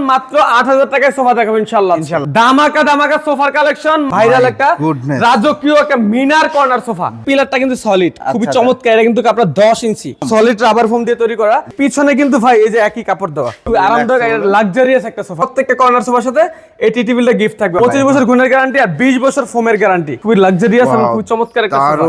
মাত্র আট হাজার টাকায় সোফা দেখাবো ইনশাল্লাহ। দামাকা দামাকা সোফার কালেকশন ভাইরাল একটা রাজকীয় একটা মিনার কর্নার সোফা। পিলারটা কিন্তু সলিড খুবই আচ্ছা। চমৎকার এটা কিন্তু আপনার দশ ইঞ্চি। সলিড রাবার ফোম দিয়ে তৈরি করা। পিছনে কিন্তু ভাই এই যে একই কাপড় দেওয়া। খুবই আরামদায়ক লাক্সারিয়াস একটা সোফা। প্রত্যেকটা কর্নার সোফার সাথে এই টি টেবিলটা গিফট থাকবে পঁচিশ বছর গুণের গ্যারান্টি আর বিশ বছর ফোমের গ্যারান্টি খুবই লাক্সারিয়াস এবং খুবই চমৎকার একটা সোফা।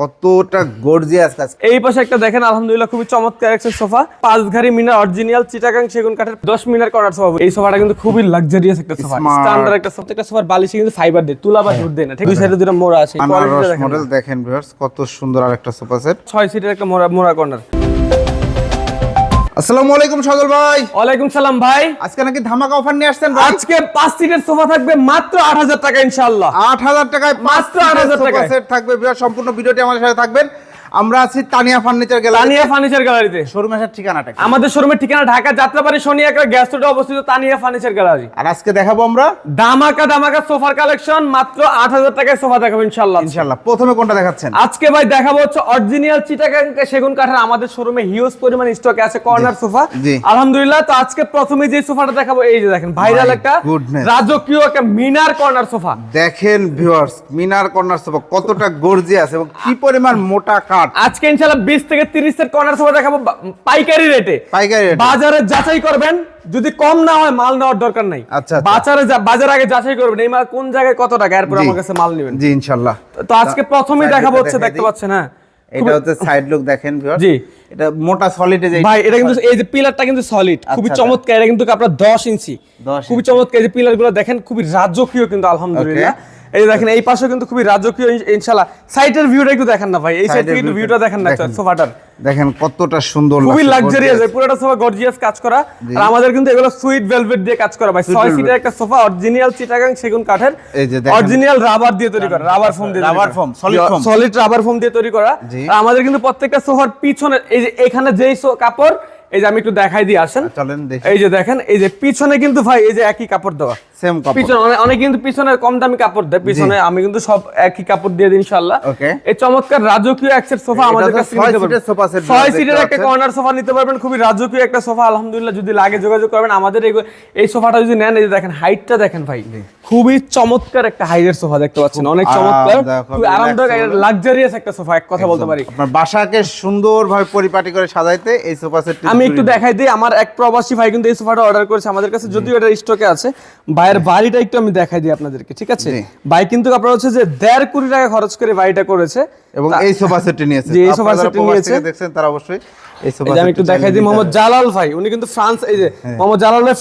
কতটা গর্জিয়াস এই পাশে একটা দেখেন আলহামদুলিল্লাহ খুবই চমৎকার একটা সোফা। পাঁচ ঘাড়ি মিনার অরিজিনাল চিটাগাং সেগুন কাঠের দশ মিনার কর্নার সোফা। এই সোফাটা কিন্তু খুবই লাক্সারিয়াস একটা সোফা। স্ট্যান্ডার্ড একটা সোফা একটা সোফার বালিশে কিন্তু ফাইবার দেয় তুলা বা দুধ দেয় না ঠিক? দুই সাইডে দুটো মোড়া আছে কোয়ালিটিটা মডেল দেখেন ভিউয়ার্স কত সুন্দর আরেকটা সোফা সেট ছয় সিটের একটা মোড়া মোড়া কর্নার আসসালামু আলাইকুম সজল ভাই। ওয়ালাইকুম সালাম ভাই। আজকে নাকি ধামাকা অফার নিয়ে আসছেন আজকে পাঁচ সিটের সোফা থাকবে মাত্র আট হাজার টাকা ইনশাল্লাহ আট হাজার টাকায় মাত্র 8,000 টাকায়। সেট থাকবে সম্পূর্ণ ভিডিওটি আমাদের সাথে থাকবেন। আমরা আছি Tania furniture gallery. Tania furniture গ্যালারিতে। শোরুম আসার ঠিকানাটা? আমাদের শোরুমের ঠিকানা ঢাকা যাত্রাবাড়ি শনি একটা গ্যাস রোডে অবস্থিত তানিয়া ফার্নিচার গ্যালারি। আর আজকে দেখাবো আমরা দামাকা দামাকা সোফার কালেকশন মাত্র আট হাজার টাকায় সোফা দেখাবো ইনশাল্লাহ ইনশাআল্লাহ। প্রথমে কোনটা দেখাচ্ছেন? আজকে ভাই দেখাবো হচ্ছে অরিজিনাল চিটাগাং সেগুন কাঠের আমাদের শোরুমে হিউজ পরিমাণ স্টকে আছে কর্নার সোফা। আলহামদুলিল্লাহ তো আজকে প্রথমে যে সোফাটা দেখাবো এই যে দেখেন ভাইরাল একটা রাজকীয় একটা মিনার কর্নার সোফা। দেখেন ভিউয়ার্স মিনার কর্নার সোফা কতটা গর্জিয়াস এবং কি পরিমাণ মোটা কাঠ। আজকে ইনশাআল্লাহ 20 থেকে 30 সেট কর্নার সোফা দেখাবো পাইকারি রেটে পাইকারি এ। বাজারে যাচাই করবেন যদি কম না হয় মাল নেওয়ার দরকার নাই। আচ্ছা, আচ্ছা। বাজারে বাজার আগে যাচাই করবেন এই মাল কোন জায়গায় কত টাকা এরপর আমার কাছে মাল নেবেন। জি ইনশাআল্লাহ। তো আজকে প্রথমেই দেখাবো হচ্ছে দেখতে পাচ্ছেন হ্যাঁ। এটা হচ্ছে সাইড লুক দেখেন জি। এটা মোটা সলিডে যে ভাই এটা কিন্তু এই যে পিলারটা কিন্তু সলিড খুবই আচ্ছা। চমৎকার এটা কিন্তু আপনার 10 ইঞ্চি। খুবই চমৎকার এই যে পিলারগুলো দেখেন খুবই রাজকীয় কিন্তু আলহামদুলিল্লাহ। এই দেখেন এই পাশে কিন্তু খুবই রাজকীয় ইনশাআল্লাহ। সাইডের ভিউটা একটু দেখেন না ভাই। এই সাইড থেকে ভিউটা দেখেন না সোফাটার দেখেন কতটা সুন্দর খুবই লাক্সারিয়াস। পুরোটা সোফা গর্জিয়াস কাজ করা। আর আমাদের কিন্তু এগুলো সুইট ভেলভেট দিয়ে কাজ করা ভাই। সিটের একটা সোফা অরিজিনাল চিটাগাং সেগুন কাঠের অরিজিনাল রাবার দিয়ে তৈরি করা রাবার ফোম দিয়ে Rubber foam, solid foam। Solid rubber foam দিয়ে তৈরি করা। আর আমাদের কিন্তু প্রত্যেকটা সোফার পিছনে এই যে এখানে যেই কাপড় এই যে আমি একটু দেখাই দিয়ে আসেন। এই যে দেখেন এই যে পিছনে কিন্তু ভাই এই যে একই কাপড় দেওয়া। সেম কাপড়। পিছনে অনেক- কিন্তু পিছনে কম দামি কাপড় দেয়। পিছনে আমি কিন্তু সব একই কাপড় দিয়ে দিই ইনশাআল্লাহ। Okay. এই চমৎকার রাজকীয় একসেট সোফা আমাদের কাছে নিতে সিটের সোফা সেট ছয় দেখতে সিটের একটা কর্নার সোফা নিতে পারবেন। খুবই রাজকীয় একটা সোফা আলহামদুলিল্লাহ। যদি লাগে যোগাযোগ করবেন। আমাদের এই সোফাটা যদি নেন এই যে দেখেন হাইটটা দেখেন ভাই। খুবই চমৎকার একটা হাইটের সোফা দেখতে পাচ্ছেন। অনেক চমৎকার। খুবই আরামদায়ক লাক্সারিয়াস একটা সোফা এক কথা বলতে পারি। আপনার বাসাকে সুন্দরভাবে পরিপাটি করে সাজাইতে এই সোফা সেট আমি একটু দেখাই দিই। আমার এক প্রবাসী ভাই কিন্তু এই সোফাটা অর্ডার করেছে। আমাদের কাছে যদিও এটা স্টকে আছে। ভাইয়ের বাড়িটা একটু আমি দেখাই দিই আপনাদেরকে ঠিক আছে? ভাই কিন্তু আপনার হচ্ছে যে দেড় কোটি টাকা খরচ করে বাড়িটা করেছে। এবং এই সোফা সেটটি নিয়েছে। জি, এই সোফা সেটটি নিয়েছে। দেখছেন তারা অবশ্যই এই সোফা আমি একটু দেখাই দিই মোহাম্মদ জালাল ভাই উনি কিন্তু ফ্রান্স এই যে মোহাম্মদ জালাল ভাই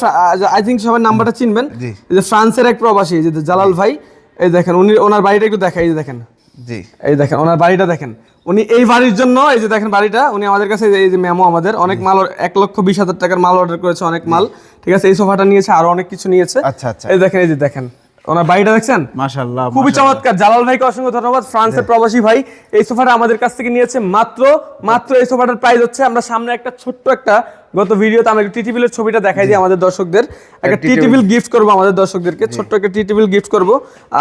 আই সবার নাম্বারটা চিনবেন? এই যে ফ্রান্সের এক প্রবাসী যে জালাল ভাই এই দেখেন উনি ওনার বাড়িটা একটু দেখাই এই দেখেন। জি। এই দেখেন ওনার বাড়িটা দেখেন। উনি এই বাড়ির জন্য এই যে দেখেন বাড়িটা উনি আমাদের কাছে এই যে মেমো আমাদের অনেক মাল এক লক্ষ বিশ হাজার টাকার মাল অর্ডার করেছে অনেক মাল। ঠিক আছে এই সোফাটা নিয়েছে আরও অনেক কিছু নিয়েছে। আচ্ছা, আচ্ছা। এই দেখেন এই যে দেখেন। ওনার বাড়িটা দেখছেন? মাশাআল্লাহ খুবই চমৎকার। জালাল ভাইকে অসংখ্য ধন্যবাদ। ফ্রান্সের প্রবাসী ভাই এই সোফাটা আমাদের কাছ থেকে নিয়েছে মাত্র মাত্র এই সোফাটার প্রাইস হচ্ছে আমরা সামনে একটা ছোট্ট একটা গত ভিডিওতে আমরা টি টেবিলের ছবিটা দেখাই দিই আমাদের দর্শকদের একটা টি tea গিফট করব আমাদের দর্শকদেরকে ছোট্ট একটা টি টেবিল গিফট করব।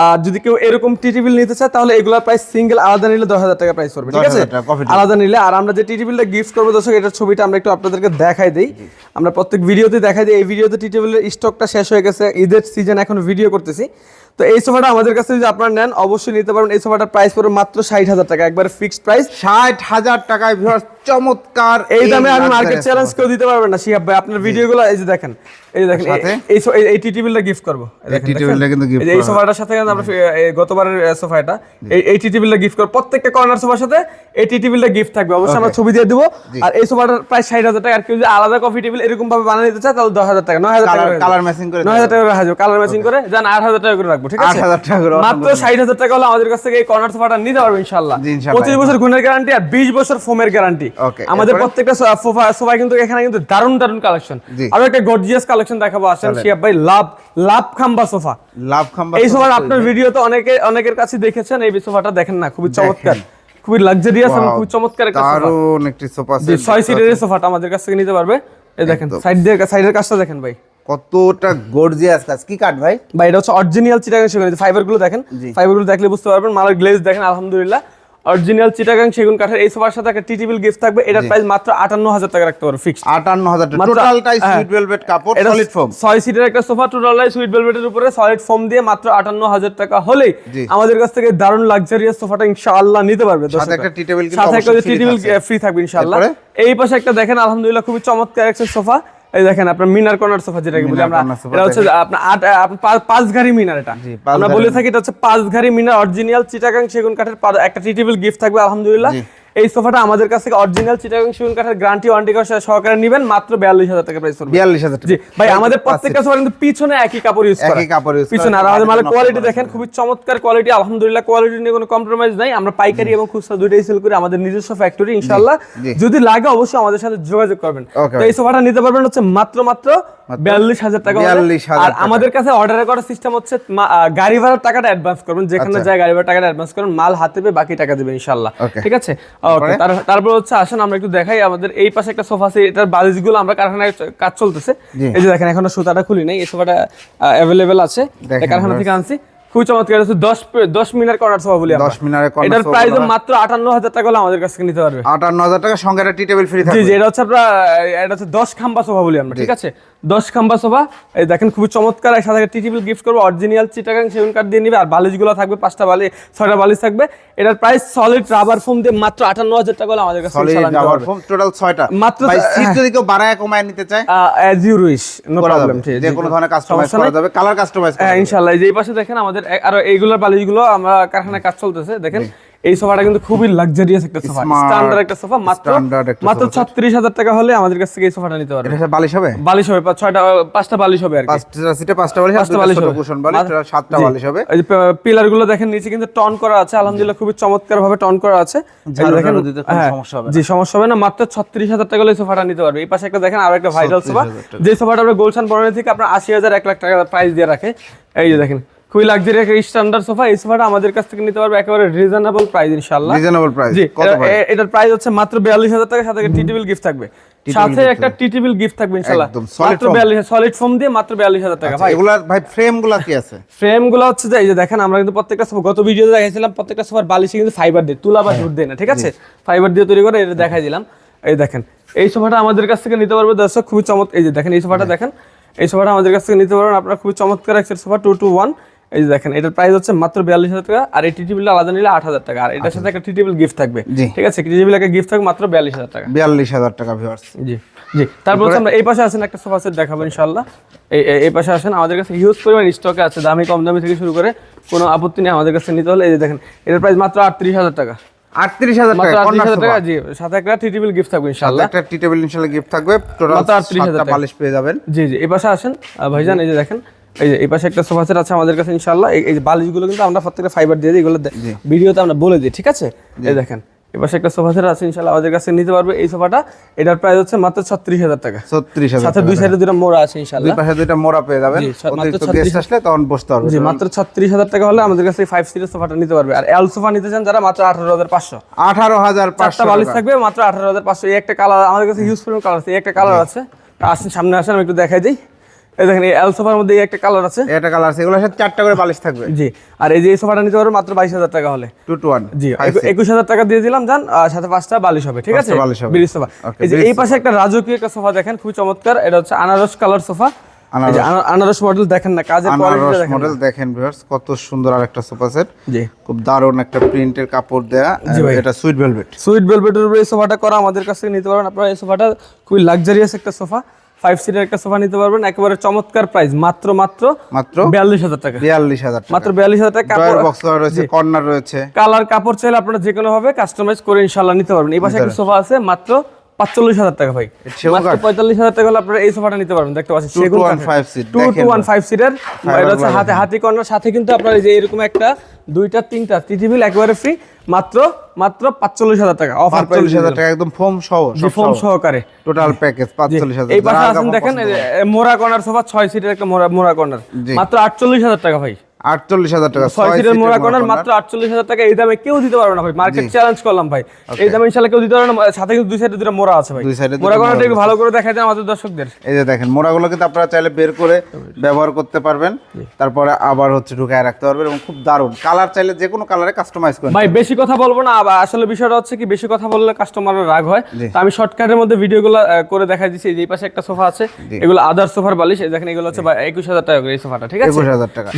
আর যদি কেউ এরকম টি টেবিল নিতে চায় তাহলে এগুলোর প্রাইস সিঙ্গেল আলাদা নিলে দশ হাজার টাকা প্রাইস পড়বে ঠিক আছে? 10,000 টাকা, coffee table। আলাদা নিলে। আর আমরা যে টি টেবিলটা গিফট করব দর্শক এটার ছবিটা আমরা একটু আপনাদেরকে দেখাই দিই। আমরা প্রত্যেক ভিডিওতে দেখাই দিই এই ভিডিওতে টি টেবিলের স্টকটা শেষ হয়ে গেছে ঈদের সিজন এখন ভিডিও করতেছি। তো এই সোফাটা আমাদের কাছে যদি আপনারা নেন অবশ্যই নিতে পারবেন। এই সোফাটার প্রাইস পড়বে মাত্র ষাট হাজার টাকা একবার ফিক্সড প্রাইস ষাট হাজার টাকায় ভিউয়ার্স চমৎকার এই দামে আমি মার্কেট চ্যালেঞ্জ। কেউ দিতে পারবেন না শিহাব ভাই। আপনার ভিডিওগুলো এই যে দেখেন। এই যে দেখেন এই- এই সো- এই- এই টি টেবিলটা গিফট করব। এই টা? কিন্তু সোফাটার সাথে কিন্তু আমরা গতবারের সোফা এটা এই এই টি টেবিলটা গিফট করব প্রত্যেকটা কর্নার সোফার সাথে এই টি টেবিলটা গিফট থাকবে। অবশ্যই আমরা ছবি দিয়ে দেবো। আর এই সোফাটার প্রায় ষাট হাজার টাকা। আর কেউ যদি আলাদা কফি টেবিল এরকম ভাবে বানিয়ে চায় তাহলে টাকা। করে রাখা যাবে। কালার ম্যাচিং করে যান আট হাজার টাকা করে রাখব ঠিক আছে? 8,000 টাকা মাত্র ষাট হাজার টাকা হলে আমাদের কাছ থেকে এই কর্নার সোফাটা নিতে পারবে বছর গুণের গ্যারান্টি আর বিশ বছর ফোমের গ্যারান্টি আমাদের প্রত্যেকটা সোফা সোফা কিন্তু এখানে কিন্তু দারুণ দারুণ কালেকশন। আরও একটা গর্জিয়াস কালেকশন দেখাবো আসেন শিয়াব ভাই লাভ লাভ খাম্বা সোফা। লাভ খাম্বা এই সোফাটা আপনার ভিডিওতে অনেকে অনেকের কাছে দেখেছেন এই সোফাটা দেখেন না খুবই চমৎকার খুবই লাক্সারিয়াস এবং খুবই চমৎকার একটা সোফা। দারুণ একটি সোফা সেট ছয় সিটের সোফাটা আমাদের কাছ থেকে নিতে পারবে। এই দেখেন সাইড দিয়ে সাইডের কাজটা দেখেন ভাই। কতটা গর্জিয়াস কাজ। কি কাট ভাই? ভাই এটা হচ্ছে অরিজিনাল চিটাগাং সেগুন ফাইবারগুলো দেখেন ফাইবারগুলো দেখলে বুঝতে পারবেন মালের গ্লেজ দেখেন আলহামদুলিল্লাহ। অরিজিনাল চিটাগাং সেগুন কাঠের এই সোফার সাথে একটা টি টেবিল গিফট থাকবে। এটার প্রাইস মাত্র আটান্ন হাজার টাকা রাখতে পারো ফিক্সড আটান্ন হাজার মাত্র- টোটালটাই হ্যাঁ। সুইট ভেলভেট কাপড় সলিড ফোম ছয় সিটের একটা সোফা টোটালাই সুইট ভেলভেটের উপরে সলিড ফোম দিয়ে মাত্র আটান্ন হাজার টাকা হলেই আমাদের কাছ থেকে দারুণ লাক্সারিয়াস সোফাটা ইনশাআল্লাহ নিতে পারবে সাথে একটা table কিন্তু সাথে একটা অবশ্যই টি free টেবিল থাকছে। ফ্রি থাকবে। ইনশাআল্লাহ। এই পাশে একটা দেখেন আলহামদুলিল্লাহ খুবই চমৎকার একটা সোফা। এই দেখেন আপনার মিনার কর্নার সোফা যেটাকে বলি আমরা এটা হচ্ছে আপনার আট পাঁচ ঘাড়ি মিনার এটা। আমরা বলে থাকি এটা হচ্ছে পাঁচ ঘাড়ি মিনার অরিজিনাল চিটাগাং সেগুন কাঠের একটা টি গিফট থাকবে আলহামদুলিল্লাহ। এই সোফাটা আমাদের কাছ থেকে অরিজিনাল চিটাগাং সেগুন কাঠের গ্যারান্টি ওয়ারেন্টি সহকারে নেবেন মাত্র বিয়াল্লিশ হাজার টাকা প্রাইস পড়বে। বিয়াল্লিশ হাজার জি ভাই আমাদের প্রত্যেকটা সোফা কিন্তু পিছনে একই কাপড় ইউজ করা। একই কাপড় করা, পিছনে আর আমাদের মালের কোয়ালিটি দেখেন খুবই চমৎকার কোয়ালিটি আলহামদুলিল্লাহ কোয়ালিটি নিয়ে কোনো কম্প্রোমাইজ নাই। আমরা পাইকারি এবং খুচরা দুইটাই সেল করি আমাদের নিজস্ব ফ্যাক্টরি ইনশাআল্লাহ। যদি লাগে অবশ্যই আমাদের সাথে যোগাযোগ করবেন। তো এই সোফাটা নিতে পারবেন হচ্ছে মাত্র মাত্র বিয়াল্লিশ হাজার টাকা হলে। 42,000 আর আমাদের কাছে অর্ডার করার সিস্টেম হচ্ছে গাড়ি ভাড়ার টাকাটা অ্যাডভান্স করবেন যেখানে আচ্ছা। যায় গাড়ি ভাড়ার টাকাটা অ্যাডভান্স করবেন মাল হাতে পেয়ে বাকি টাকা দেবেন ইনশাল্লাহ ঠিক আছে? ওকে তারপর হচ্ছে আসেন আমরা একটু দেখাই আমাদের এই পাশে একটা সোফা আছে এটার বালিশগুলো আমরা কারখানায় কাজ চলতেছে। এই যে দেখেন এখনও সুতাটা খুলি নাই এই সোফাটা অ্যাভেলেবেল আছে। কারখানা থেকে আনছি। খুবই চমৎকার। হচ্ছে দশ দশ মিনার সোফা বলি 10 মিনারের এটার প্রাইস মাত্র আটান্ন হাজার টাকা হলে আমাদের কাছ নিতে পারবে। আটান্ন হাজার টাকা সঙ্গে একটা টি টেবিল ফ্রি থাকবে জি এটা হচ্ছে আপনার এটা হচ্ছে দশ খাম্বা সোফা বলি আমরা ঠিক আছে? দশ খাম্বা সোফা। এই দেখেন খুবই চমৎকার এর সাথে টি টেবিল গিফট করব। অরিজিনাল চিটাগাং সেগুন কাঠ দিয়ে নিবে আর বালিশগুলো থাকবে পাঁচটা বালি ছয়টা বালিশ থাকবে। এটার প্রাইস সলিড রাবার ফোম দিয়ে মাত্র আটান্ন হাজার টাকা হলে আমাদের কাছে সলিড রাবার ফোম টোটাল ছয়টা। মাত্র সিট যদি কেউ বাড়ায় কমায় নিতে চায় as you wish no problem যাবে। যে কোনো ধরনের কাস্টমাইজ করা যাবে কালার কাস্টমাইজ হ্যাঁ এই পাশে দেখেন আমাদের আরও এইগুলোর বালিশগুলো আমরা কারখানায় কাজ চলতেছে দেখেন? এই সোফাটা কিন্তু খুবই লাক্সারিয়াস একটা সোফা। স্ট্যান্ডার্ড একটা সোফা মাত্র মাত্র sofa set। ছত্রিশ হাজার টাকা হলে আমাদের কাছ থেকে এই সোফাটা নিতে পারবে এটা বালিশ হবে? বালিশ হবে পা- ছয়টা পাঁচটা বালিশ হবে আর কি। পাঁচটা সিটে পাঁচটা বালিশ পাঁচটা বালিশ হবে কুশন বালিশ সাতটা বালিশ হবে। এই যে পিলারগুলো দেখেন নিচে কিন্তু টন করা আছে। আলহামদুলিল্লাহ খুবই চমৎকার ভাবে টন করা আছে। দেখেন হ্যাঁ, সমস্যা হবে জি সমস্যা হবে না। মাত্র ছত্রিশ হাজার টাকা হলে এই সোফাটা নিতে পারবে। এই পাশে একটা দেখেন আরও একটা ভাইরাল সোফা। যে সোফাটা আমরা গোলশান বনানি থেকে আপনার আশি হাজার এক লাখ টাকা প্রাইস দিয়ে রাখে। এই যে দেখেন খুবই লাক্সারি একটা স্ট্যান্ডার্ড সোফা এই সোফাটা আমাদের কাছ থেকে নিতে পারবে একেবারে রিজনেবল প্রাইস ইনশাআল্লাহ। রিজনেবল প্রাইস জি এটার প্রাইস হচ্ছে মাত্র বিয়াল্লিশ হাজার টাকা সাথে টি টেবিল গিফট থাকবে। সাথে একটা টি টেবিল গিফট থাকবে ইনশাআল্লাহ। একদম, মাত্র foam। বিয়াল্লিশ সলিড ফোম দিয়ে মাত্র বিয়াল্লিশ হাজার টাকা ভাই। এগুলা ভাই ফ্রেমগুলা কি আছে? ফ্রেমগুলো হচ্ছে যে এই যে দেখেন আমরা কিন্তু প্রত্যেকটা সোফা গত ভিডিওতে দেখাইছিলাম প্রত্যেকটা সোফার বালিশে কিন্তু ফাইবার দিয়ে তুলা বা ঝুট দেয় না ঠিক আছে? ফাইবার দিয়ে তৈরি করে এটা দেখাই দিলাম। এই দেখেন এই সোফাটা আমাদের কাছ থেকে নিতে পারবে দর্শক খুবই চমৎকার এই যে দেখেন এই সোফাটা দেখেন এই সোফাটা আমাদের কাছ থেকে নিতে পারবেন। আপনারা খুবই চমৎকার একটা সোফা টু টু ওয়ান এই যে দেখেন এটার প্রাইস হচ্ছে মাত্র বিয়াল্লিশ হাজার টাকা আর এই টি টেবিলটা আলাদা নিলে আট হাজার টাকা আর এটার সাথে একটা টি টেবিল গিফট থাকবে। ঠিক আছে? টি টেবিল একটা গিফট থাকবে মাত্র বিয়াল্লিশ হাজার টাকা। বিয়াল্লিশ হাজার টাকা ভিউয়ার্স জি জি। তারপর আমরা এই পাশে আসেন একটা সোফা সেট দেখাবো ইনশাল্লাহ এই পাশে আসেন আমাদের কাছে হিউজ পরিমাণ স্টকে আছে দামি কম দামি থেকে শুরু করে কোনো আপত্তি নেই আমাদের কাছে নিতে হলে। এই যে দেখেন এটার প্রাইস মাত্র আটত্রিশ হাজার টাকা। আটত্রিশ হাজার টাকা হাজার টাকা জি সাথে একটা টি টেবিল গিফট থাকবে ইনশাল্লাহ একটা টি টেবিল ইনশাআল্লাহ গিফট থাকবে। টোটাল 38,000 সাতটা টাকা। পেয়ে যাবেন। জি জি এই পাশে আসেন। ভাইজান এই যে দেখেন এই যে এই পাশে একটা সোফা সেট আছে আমাদের কাছে ইনশাল্লাহ এই বালিশগুলো কিন্তু আমরা প্রত্যেকটা ফাইবার দিয়ে দিই এগুলো ভিডিওতে আমরা বলে দিই ঠিক আছে? এই দেখেন এই পাশে একটা সোফা সেট আছে ইনশাল্লাহ আমাদের কাছে নিতে পারবে। এই সোফাটা এটার প্রাইস হচ্ছে মাত্র ছত্রিশ হাজার টাকা। ছত্রিশ হাজার সাথে দুই সাইডে দুটো মোড়া আছে দুই পাশে দুইটা মোড়া পেয়ে যাবেন। গেস্ট আসলে তখন বসতে পারবে। জি মাত্র ছত্রিশ হাজার টাকা হলে আমাদের কাছে ফাইভ সিটের সোফাটা নিতে পারবে। আর এল সোফা নিতে চান যারা মাত্র আঠারো হাজার পাঁচশো। আঠারো হাজার পাঁচশো বালিশ থাকবে মাত্র আঠারো হাজার পাঁচশো। এই একটা কালার আমাদের কাছে ইউজ পরিমাণ কালার আছে এই একটা কালার আছে। আসেন সামনে আসেন আমি একটু দেখাই দিই। এই দেখেন এই সোফার মধ্যে একটা কালার আছে। এটা কালার আছে এগুলোর সাথে চারটা করে বালিশ থাকবে। জি আর এই যে এই সোফাটা নিতে পারবে মাত্র বাইশ হাজার টাকা হলে। টু টু ওয়ান জি একুশ হাজার টাকা দিয়ে দিলাম জান সাথে পাঁচটা বালিশ হবে ঠিক আছে? বালিশ হবে। ব্রিজ সোফা এই যে এই পাশে একটা রাজকীয় একটা সোফা দেখেন খুবই চমৎকার এটা হচ্ছে আনারস কালার সোফা আনারস। মডেল দেখেন না কাজের আনারস দেখেন মডেল দেখেন ভিউয়ার্স কত সুন্দর আরেকটা সোফা সেট জি। খুব দারুণ একটা প্রিন্টের কাপড় দেয়া। এটা সুইট ভেলভেট সুইট ভেলভেটের উপরে এই সোফাটা করা আমাদের কাছ থেকে নিতে পারবেন আপনারা এই সোফাটা খুবই লাক্সারিয়াস একটা সোফা ফাইভ সিটের একটা সোফা নিতে পারবেন। একেবারে চমৎকার প্রাইস মাত্র মাত্র মাত্র বিয়াল্লিশ হাজার টাকা। বিয়াল্লিশ হাজার মাত্র বিয়াল্লিশ হাজার টাকা কাপড় বক্স রয়েছে কর্নার রয়েছে। কালার কাপড় চাইলে আপনারা যে কোনো ভাবে কাস্টমাইজ করে ইনশাল্লাহ নিতে পারবেন। এই পাশে একটা সোফা আছে মাত্র পাঁচচল্লিশ হাজার টাকা ভাই। মাত্র কাঠ? পঁয়তাল্লিশ হাজার টাকা হলে আপনারা এই সোফাটা নিতে পারবেন। দেখতে পাচ্ছেন 2215 টু ওয়ান ফাইভ সিটের এটা হচ্ছে হাতে হাতি কর্নার সাথে কিন্তু আপনার এই যে এরকম একটা দুইটা তিনটা টিটিভিল একেবারে ফ্রি মাত্র মাত্র পাঁচচল্লিশ হাজার টাকা অফার পাঁচচল্লিশ হাজার টাকা একদম ফোম সহ ফোন সহকারে। টোটাল প্যাকেজ পাঁচচল্লিশ হাজার এই পাশে আছেন দেখেন। মোরা কর্নার সোফা ছয় সিটের একটা মোরা মোরা কর্নার। মাত্র আটচল্লিশ হাজার টাকা ভাই। আটচল্লিশ হাজার টাকা ছয় সিটের মোড়া কর্নার মাত্র আটচল্লিশ হাজার টাকা। এই দামে কেউ দিতে পারবে না ভাই। মার্কেট চ্যালেঞ্জ করলাম ভাই। এই দামে ইনশাল্লাহ কেউ দিতে পারবে না। সাথে কিন্তু দুই সাইডে দুটো মোড়া আছে ভাই। দুই side মোড়া কর্নারটা একটু ভালো করে দেখাই দেন আমাদের দর্শকদের। এই যে দেখেন মোড়াগুলো কিন্তু আপনারা চাইলে বের করে ব্যবহার করতে পারবেন। তারপরে আবার হচ্ছে ঢুকায় রাখতে পারবেন এবং খুব দারুণ। কালার চাইলে যে কোনো কালারে কাস্টমাইজ করেন ভাই বেশি কথা বলব না। আসলে বিষয়টা হচ্ছে কি বেশি কথা বললে কাস্টমারের রাগ হয়। তো আমি শর্টকাটের মধ্যে ভিডিওগুলো করে দেখাই দিচ্ছি এই পাশে একটা সোফা আছে। এগুলো আদার সোফার বালিশ। দেখেন এগুলো হচ্ছে একুশ হাজার টাকা এই সোফাটা ঠিক আছে? একুশ হাজার টাকা।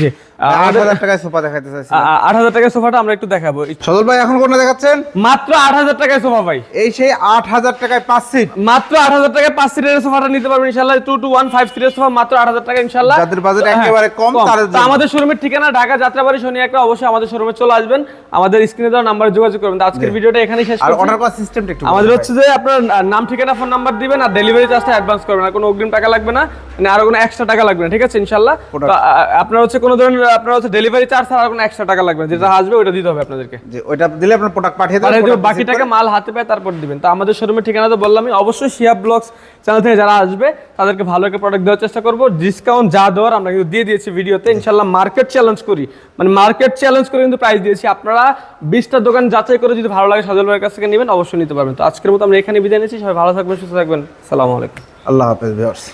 জি আট হাজার টাকায় সোফা দেখাইতে চাইছি আট হাজার সোফাটা আমরা একটু দেখাবো। সদল ভাই এখন কোনটা দেখাচ্ছেন? মাত্র আট হাজার টাকায় সোফা ভাই। এই সেই আট হাজার টাকায় পাঁচ সিট। মাত্র আট হাজার টাকায় পাঁচ সিটের সোফাটা নিতে পারবেন ইনশাল্লাহ টু টু ওয়ান ফাইভ সিটের সোফা মাত্র আট হাজার টাকা ইনশাল্লাহ যাদের বাজেট একেবারে কম তাদের তো আমাদের শোরুমের ঠিকানা ঢাকা যাত্রাবাড়ি শনি একটা অবশ্যই আমাদের শোরুমে চলে আসবেন। আমাদের স্ক্রিনে দেওয়া নাম্বারে যোগাযোগ করবেন। আজকের ভিডিওটা এখানেই শেষ আর অর্ডার করার সিস্টেমটা একটু আমাদের হচ্ছে যে আপনার নাম ঠিকানা ফোন নাম্বার দিবেন আর ডেলিভারি চার্জটা অ্যাডভান্স করবেন। আর কোনো অগ্রিম টাকা লাগবে না। মানে আরও কোনো এক্সট্রা টাকা লাগবে না ঠিক আছে ইনশাল্লাহ আপনার হচ্ছে কোনো ধরনের আপনার হচ্ছে ডেলিভারি চার্জ আর কোনো এক্সট্রা টাকা লাগবে যেটা আসবে ওটা দিতে হবে আপনাদেরকে। যে ওইটা দিলে আপনার প্রোডাক্ট পাঠিয়ে দেবেন দেবো, বাকি টাকা মাল হাতে পায় তারপর দিবেন। তো আমাদের শোরুমের ঠিকানা তো বললামই অবশ্যই শিয়াব ব্লগস চ্যানেল থেকে যারা আসবে তাদেরকে ভালো একটা প্রোডাক্ট দেওয়ার চেষ্টা করব। ডিসকাউন্ট যা দেওয়ার আমরা কিন্তু দিয়ে দিয়েছি ভিডিওতে। ইনশাল্লাহ মার্কেট চ্যালেঞ্জ করি। মানে মার্কেট চ্যালেঞ্জ করে কিন্তু প্রাইস দিয়েছি। আপনারা বিশটা দোকান যাচাই করে যদি ভালো লাগে সজল ভাইয়ের কাছ থেকে নেবেন অবশ্যই নিতে পারবেন। তো আজকের মতো আমরা এখানে বিদায় নিচ্ছি। সবাই ভালো থাকবেন সুস্থ থাকবেন। সালাম আলাইকুম। আল্লাহ হাফেজ ভিউয়ার্স